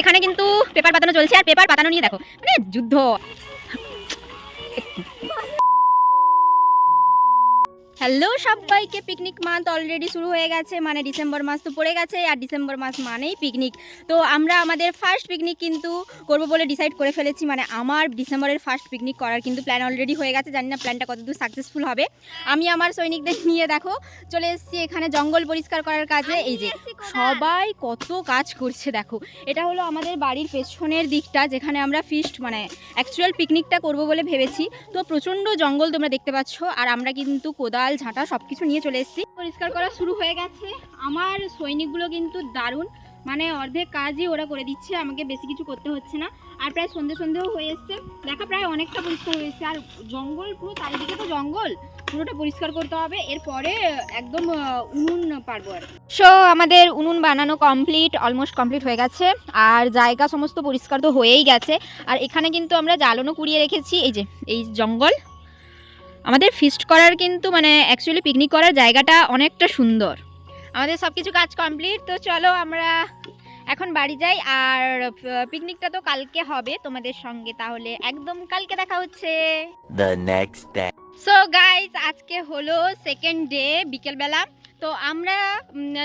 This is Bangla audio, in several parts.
এখানে কিন্তু পেপার পাতানো চলছে আর পেপার পাতানো নিয়ে দেখো মানে যুদ্ধ। হ্যালো সবাইকে পিকনিক মান্থ অলরেডি শুরু হয়ে গেছে মানে ডিসেম্বর মাস তো পড়ে গেছে আর ডিসেম্বর মাস মানেই পিকনিক তো আমরা আমাদের ফার্স্ট পিকনিক কিন্তু করব বলে ডিসাইড করে ফেলেছি মানে আমার ডিসেম্বরের ফার্স্ট পিকনিক করার কিন্তু প্ল্যান অলরেডি হয়ে গেছে জানি না প্ল্যানটা কতদূর সাকসেসফুল হবে। আমি আমার সৈনিকদের নিয়ে দেখো চলে এসেছি এখানে জঙ্গল পরিষ্কার করার কাজে এই যে সবাই কত কাজ করছে দেখো। এটা হলো আমাদের বাড়ির পেছনের দিকটা যেখানে আমরা ফিস্ট মানে অ্যাকচুয়াল পিকনিকটা করব বলে ভেবেছি। তো প্রচণ্ড জঙ্গল তোমরা দেখতে পাচ্ছ আর আমরা কিন্তু কোদাল ঝাঁটা সব কিছু নিয়ে চলে এসেছি। পরিষ্কার করা শুরু হয়ে গেছে। আমার সৈনিকগুলো কিন্তু দারুণ। মানে অর্ধেক কাজই ওরা করে দিচ্ছে, আমাকে বেশি কিছু করতে হচ্ছে না। আর প্রায় সন্ধে সন্ধেও হয়ে এসছে। দেখা প্রায় অনেকটা পরিষ্কার হয়েছে আর জঙ্গল পুরো চারিদিকে তো জঙ্গল। পুরোটা পরিষ্কার করতে হবে। এরপরে একদম উনুন পারব আর সো আমাদের উনুন বানানো কমপ্লিট অলমোস্ট কমপ্লিট হয়ে গেছে। আর জায়গা সমস্ত পরিষ্কার তো হয়েই গেছে। আর এখানে কিন্তু আমরা জ্বালানো কুড়িয়ে রেখেছি। এই যে, এই জঙ্গল। আমাদের ফিস্ট করার কিন্তু মানে অ্যাকচুয়ালি পিকনিক করার জায়গাটা অনেকটা সুন্দর। আমাদের সব কিছু কাজ কমপ্লিট তো চলো আমরা এখন বাড়ি যাই। আর পিকনিকটা তো কালকে হবে তোমাদের সঙ্গে তাহলে একদম কালকে দেখা হচ্ছে. সো গাইজ আজকে হলো সেকেন্ড ডে বিকেলবেলা। তো আমরা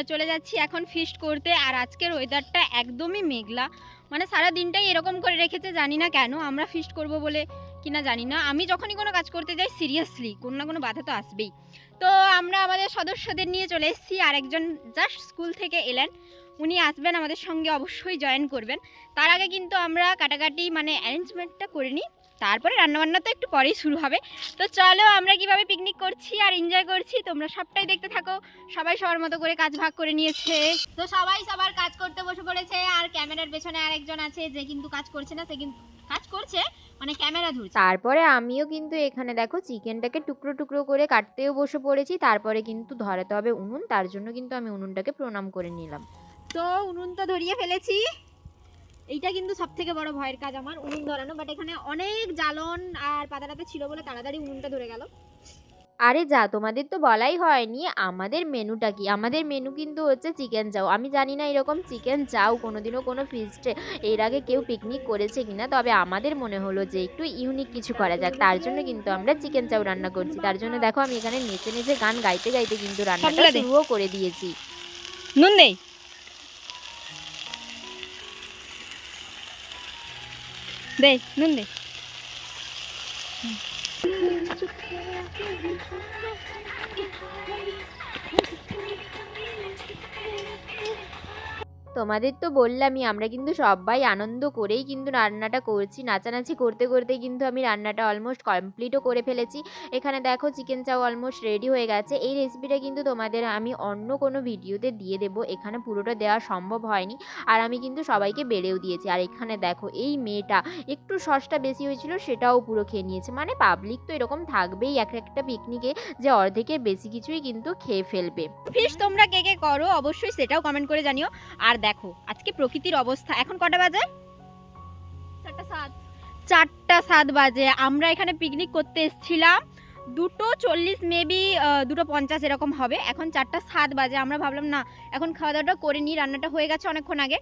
চলে যাচ্ছি এখন ফিস্ট করতে আর আজকের ওয়েদারটা একদমই মেঘলা। মানে সারা দিনটাই এরকম করে রেখেছে জানি না কেন আমরা ফিস্ট করব বলে। কিনা জানি না। আমি যখনই কোনো কাজ করতে যাই সিরিয়াসলি কোনো না কোনো বাধা তো আসবেই। তো আমরা আমাদের সদস্যদের নিয়ে চলে এসেছি। আর একজন জাস্ট স্কুল থেকে এলেন। উনি আসবেন আমাদের সঙ্গে, অবশ্যই জয়েন করবেন। তার আগে কিন্তু আমরা কাটাকাটি মানে অ্যারেঞ্জমেন্টটা করে নিই। তারপরে রান্নাবান্না তো একটু পরেই শুরু হবে। তো চলো, আমরা কীভাবে পিকনিক করছি আর এনজয় করছি, তোমরা সবটাই দেখতে থাকো। সবাই সবার মতো করে কাজ ভাগ করে নিয়েছে। তো সবাই সবার কাজ করতে বসে পড়েছে। আর ক্যামেরার পেছনে আরেকজন আছে, যে কিন্তু কাজ করছে না, সে কিন্তু কাজ করছে। মানে ক্যামেরা ধরছে। তারপরে আমিও কিন্তু এখানে দেখো চিকেনটাকে টুকরো টুকরো করে কাটতেও বসে পড়েছি তারপরে কিন্তু ধরাতে হবে উনুন তার জন্য কিন্তু আমি উনুনটাকে প্রণাম করে নিলাম। তো উনুন তো ধরিয়ে ফেলেছি। এইটা কিন্তু সব থেকে বড় ভয়ের কাজ আমার উনুন ধরানো বাট এখানে অনেক জ্বালন আর পাতাটাতে ছিল বলে তাড়াতাড়ি উনুনটা ধরে গেল। আরে যা তোমাদের তো বলাই হয়নি। আমাদের মেনুটা কি? আমাদের মেনু কিন্তু হচ্ছে চিকেন চাউ আমি জানি না এরকম চিকেন চাউ কোনোদিনও কোনো ফিস্টে এর আগে কেউ পিকনিক করেছে কিনা তবে আমাদের মনে হলো যে একটু ইউনিক কিছু করা যাক। তার জন্য কিন্তু আমরা চিকেন চাউ রান্না করছি। তার জন্য দেখো আমি এখানে নেচে নেচে গান গাইতে গাইতে কিন্তু রান্নাটা শুরুও করে দিয়েছি। নুন দেই দে নুন দে। Just তোমাদের তো বললামই, আমরা কিন্তু সবাই আনন্দ করেই কিন্তু রান্নাটা করছি। নাচানাচি করতে করতে কিন্তু আমি রান্নাটা অলমোস্ট কমপ্লিটও করে ফেলেছি। এখানে দেখো চিকেন চাও অলমোস্ট রেডি হয়ে গেছে। এই রেসিপিটা কিন্তু তোমাদের আমি অন্য কোনো ভিডিওতে দিয়ে দেবো। এখানে পুরোটা দেওয়া সম্ভব হয়নি। আর আমি কিন্তু সবাইকে বেড়েও দিয়েছি। আর এখানে দেখো এই মেয়েটা একটু সসটা বেশি হয়েছিল, সেটাও পুরো খেয়ে নিয়েছে। মানে পাবলিক তো এরকম থাকবেই এক একটা পিকনিকে যে অর্ধেকের বেশি কিছুই কিন্তু খেয়ে ফেলবে। ফিশ তোমরা কে কে করো অবশ্যই সেটাও কমেন্ট করে জানিও। আর দেখো আজকে প্রকৃতির অবস্থা। এখন কটা বাজে? চারটা সাত। চারটা সাত বাজে। আমরা এখানে পিকনিক করতে এসেছিলাম। দুটো চল্লিশ মেবি দুটো পঞ্চাশ এরকম হবে। এখন চারটা সাত বাজে। আমরা ভাবলাম না এখন খাওয়া দাওয়াটা করে নিই। রান্নাটা হয়ে গেছে অনেকক্ষণ আগে।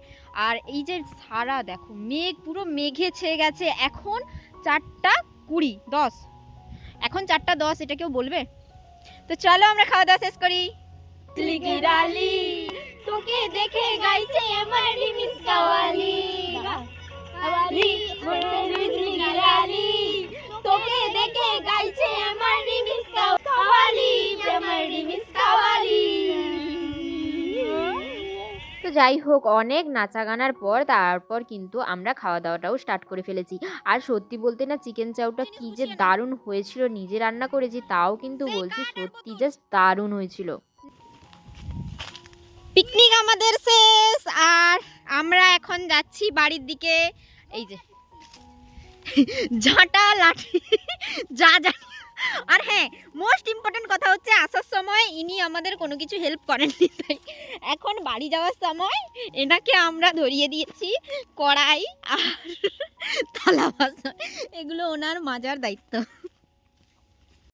আর এই যে সারা দেখো মেঘ পুরো মেঘে ছেয়ে গেছে। এখন চারটা কুড়ি দশ। এখন চারটা দশ এটা কেউ বলবে? তো চলো আমরা খাওয়া দাওয়া শেষ করি। তোকে দেখে তো যাই হোক, অনেক নাচা গানার পর তারপর কিন্তু আমরা খাওয়া দাওয়াটাও স্টার্ট করে ফেলেছি। আর সত্যি বলতে না চিকেন চাউটা কি যে দারুণ হয়েছিল, নিজে রান্না করেছি, তাও কিন্তু বলছি সত্যি জাস্ট দারুণ হয়েছিল। পিকনিক আমাদের শেষ। আর আমরা এখন যাচ্ছি বাড়ির দিকে। এই যে। ঝাঁটা, লাঠি, যা যা। আর হ্যাঁ মোস্ট ইম্পর্টেন্ট কথা হচ্ছে আসার সময় ইনি আমাদের কোনো কিছু হেল্প করেননি, তাই এখন বাড়ি যাওয়ার সময় এনাকে আমরা ধরিয়ে দিয়েছি কড়াই আর থালা বাসন। এগুলো ওনার মাজার দায়িত্ব।